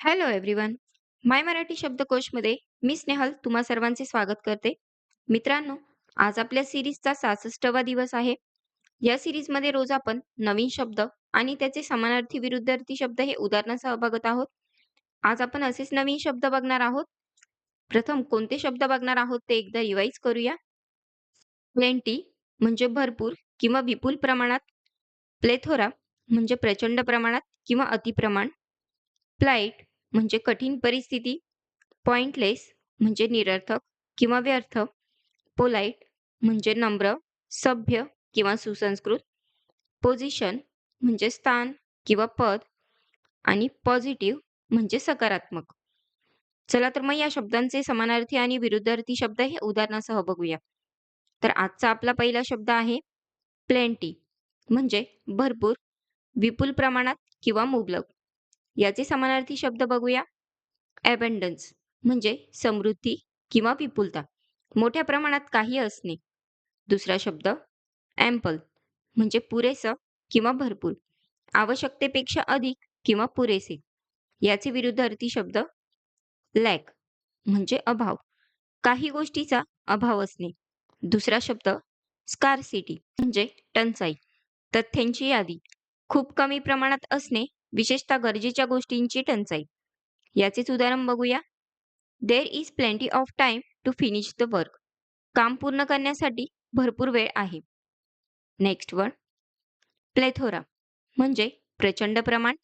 Hello everyone my Marathi शब्दकोशमध्ये मी स्नेहल तुम्हा सर्वांचे स्वागत करते. मित्रांनो आज आपल्या सिरीजचा सहासष्टवा दिवस आहे. या सिरीजमध्ये रोज आपण नवीन शब्द आणि त्याचे समानार्थी विरुद्धार्थी शब्द हे उदाहरणासह बघत आहोत. आज आपण असेच नवीन शब्द बघणार आहोत. प्रथम कोणते शब्द बघणार आहोत ते एकदा रिवाईज करूया. प्लेंटी म्हणजे भरपूर किंवा विपुल प्रमाणात. प्लेथोरा म्हणजे प्रचंड प्रमाणात किंवा अतिप्रमाण. प्लाईट म्हणजे कठीण परिस्थिती पॉइंटलेस म्हणजे निरर्थक किंवा व्यर्थ पोलाईट म्हणजे नम्र सभ्य किंवा सुसंस्कृत पोझिशन म्हणजे स्थान किंवा पद आणि पॉझिटिव्ह म्हणजे सकारात्मक. चला तर मग या शब्दांचे समानार्थी आणि विरुद्धार्थी शब्द हे उदाहरणासह बघूया. तर आजचा आपला पहिला शब्द आहे प्लेंटी म्हणजे भरपूर विपुल प्रमाणात किंवा मुबलक. याचे समानार्थी शब्द बघूया. ॲबंडन्स म्हणजे समृद्धी किंवा विपुलता. मोठ्या प्रमाणात काही असणे. दुसरा शब्द ॲम्पल म्हणजे पुरेसं किंवा भरपूर. आवश्यकतेपेक्षा अधिक किंवा पुरेसे. याचे विरुद्धार्थी शब्द लॅक म्हणजे अभाव. काही गोष्टीचा अभाव असणे. दुसरा शब्द स्कारसिटी म्हणजे टंचाई. तथ्यांची यादी खूप कमी प्रमाणात असणे विशेषतः गरजेच्या गोष्टींची टंचाई. याचेच उदाहरण बघूया. There is plenty of time to finish the work काम पूर्ण करण्यासाठी भरपूर वेळ आहे. नेक्स्ट वर्ड प्लेथोरा म्हणजे प्रचंड प्रमाण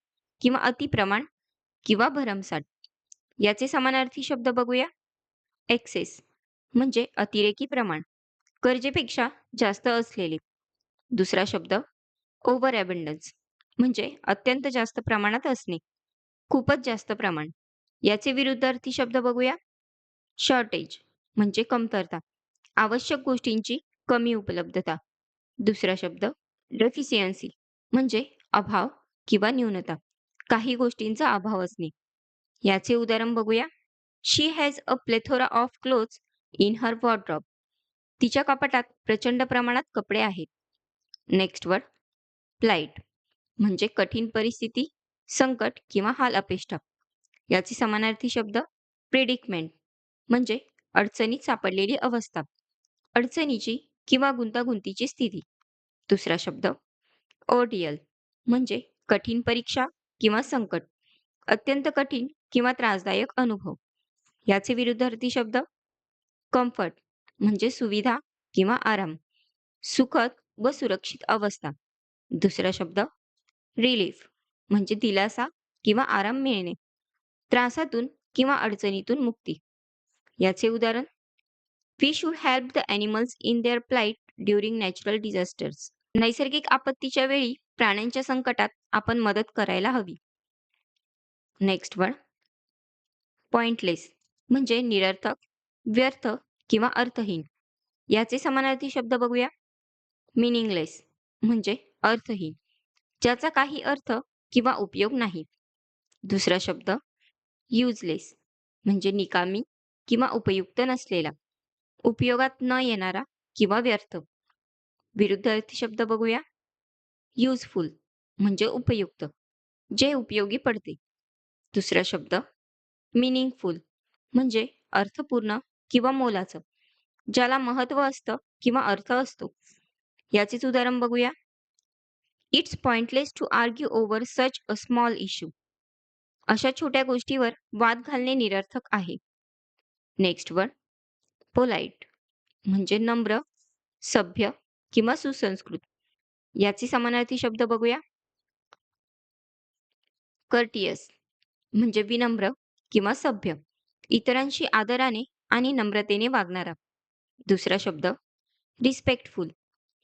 किंवा अतिप्रमाण किंवा भरमसाठ. याचे समानार्थी शब्द बघूया. एक्सेस म्हणजे अतिरेकी प्रमाण. गरजेपेक्षा जास्त असलेले. दुसरा शब्द ओव्हर ॲबंडन्स म्हणजे अत्यंत जास्त प्रमाणात असणे. खूपच जास्त प्रमाण. याचे विरुद्धार्थी शब्द बघूया. शॉर्टेज म्हणजे कमतरता. आवश्यक गोष्टींची कमी उपलब्धता. दुसरा शब्द डेफिशियन्सी म्हणजे अभाव किंवा न्यूनता. काही गोष्टींचा अभाव असणे. याचे उदाहरण बघूया. She has a plethora of clothes in her wardrobe तिच्या कपाटात प्रचंड प्रमाणात कपडे आहेत. नेक्स्ट वर्ड प्लाइट म्हणजे कठीण परिस्थिती संकट किंवा हाल अपेष्टा याचे समानार्थी शब्द प्रेडिक्मेंट म्हणजे अडचणीत सापडलेली अवस्था अडचणीची किंवा गुंतागुंतीची स्थिती. दुसरा शब्द ओडियल म्हणजे कठीण परीक्षा किंवा संकट अत्यंत कठीण किंवा त्रासदायक अनुभव. याचे विरुद्धार्थी शब्द कम्फर्ट म्हणजे सुविधा किंवा आराम सुखद व सुरक्षित अवस्था. दुसरा शब्द रिलीफ म्हणजे दिलासा किंवा आराम मिळणे त्रासातून किंवा अडचणीतून मुक्ती. याचे उदाहरण we should help the animals in their plight during natural disasters नैसर्गिक आपत्तीच्या वेळी प्राण्यांच्या संकटात आपण मदत करायला हवी. नेक्स्ट वर्ड पॉइंटलेस म्हणजे निरर्थक व्यर्थ किंवा अर्थहीन. याचे समानार्थी शब्द बघूया. मिनिंगलेस म्हणजे अर्थहीन. ज्याचा काही अर्थ किंवा उपयोग नाही. दुसरा शब्द युजलेस म्हणजे निकामी किंवा उपयुक्त नसलेला उपयोगात न येणारा किंवा व्यर्थ. विरुद्ध अर्थ शब्द बघूया. युजफुल म्हणजे उपयुक्त जे उपयोगी पडते. दुसरा शब्द मिनिंगफुल म्हणजे अर्थपूर्ण किंवा मोलाचं ज्याला महत्त्व असतं किंवा अर्थ असतो. याचेच उदाहरण बघूया. It's pointless to argue over such a small issue अशा छोट्या गोष्टीवर वाद घालणे निरर्थक आहे. नेक्स्ट वर्ड पोलाइट म्हणजे नम्र सभ्य किंवा सुसंस्कृत. याचे समानार्थी शब्द बघूया. कर्टियस म्हणजे विनम्र किंवा सभ्य इतरांशी आदराने आणि नम्रतेने वागणारा. दुसरा शब्द रिस्पेक्टफुल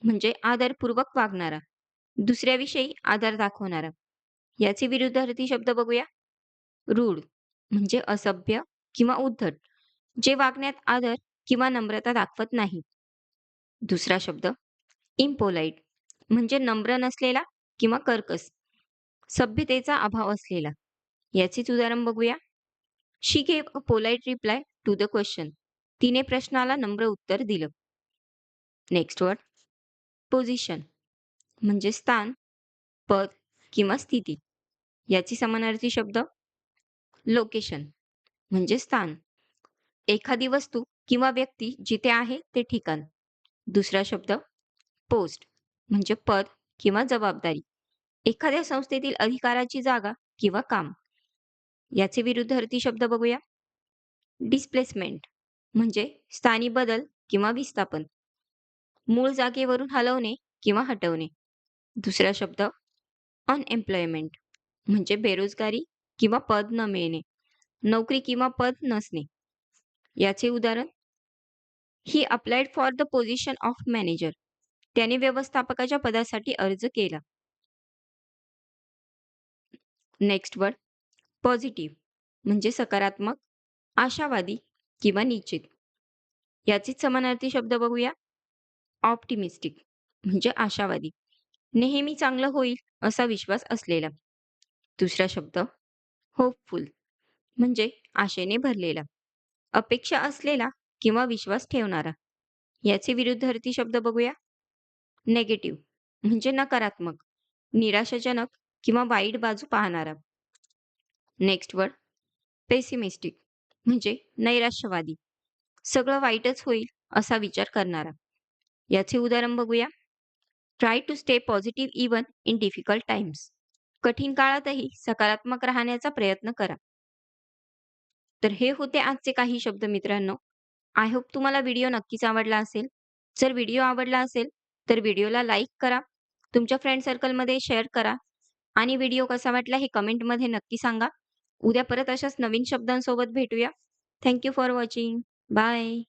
म्हणजे आदरपूर्वक वागणारा. दुसऱ्याविषयी आदर दाखवणारा. याचे विरुद्धार्थी शब्द बघूया. रूढ म्हणजे असभ्य किंवा उद्धट जे वागण्यात आदर किंवा नम्रता दाखवत नाही. दुसरा शब्द इम्पोलाइट म्हणजे नम्र नसलेला किंवा कर्कस सभ्यतेचा अभाव असलेला. याचेच उदाहरण बघूया. She gave a polite reply to the question तिने प्रश्नाला नम्र उत्तर दिलं. नेक्स्ट वर्ड पोझिशन म्हणजे स्थान पद किंवा स्थिती याची समानार्थी शब्द लोकेशन म्हणजे स्थान. एखादी वस्तू किंवा व्यक्ती जिथे आहे ते ठिकाण. दुसरा शब्द पोस्ट म्हणजे पद किंवा जबाबदारी. एखाद्या संस्थेतील अधिकाराची जागा किंवा काम. याचे विरुद्धार्थी शब्द बघूया. डिस्प्लेसमेंट म्हणजे स्थानी बदल किंवा विस्थापन. मूळ जागेवरून हलवणे किंवा हटवणे. दुसरा शब्द अनएम्प्लॉयमेंट म्हणजे बेरोजगारी किंवा पद न मिळणे. नोकरी किंवा पद नसणे. याचे उदाहरण he applied for the position of manager. त्याने व्यवस्थापकाच्या पदासाठी अर्ज केला. नेक्स्ट वर्ड पॉझिटिव्ह म्हणजे सकारात्मक, आशावादी किंवा निश्चित. याचेच समानार्थी शब्द बघूया. ऑप्टिमिस्टिक म्हणजे आशावादी. नेहमी चांगलं होईल असा विश्वास असलेला. दुसरा शब्द होपफुल म्हणजे आशेने भरलेला. अपेक्षा असलेला किंवा विश्वास ठेवणारा. याचे विरुद्धार्थी शब्द बघूया. नेगेटिव्ह म्हणजे नकारात्मक, निराशाजनक किंवा वाईट बाजू पाहणारा. नेक्स्ट वर्ड पेसिमिस्टिक म्हणजे नैराश्यवादी. सगळं वाईटच होईल असा विचार करणारा. याचे उदाहरण बघूया. Try to stay positive even in difficult times. कठीण काळातही सकारात्मक राहण्याचा प्रयत्न करा. तर हे होते आजचे काही शब्द मित्रांनो. आय होप तुम्हाला व्हिडिओ नक्कीच आवडला असेल. जर व्हिडिओ आवडला असेल तर व्हिडिओला लाईक करा, तुमच्या फ्रेंड सर्कलमध्ये शेअर करा आणि व्हिडिओ कसा वाटला हे कमेंटमध्ये नक्की सांगा. उद्या परत अशाच नवीन शब्दांसोबत भेटूया. Thank you for watching. Bye.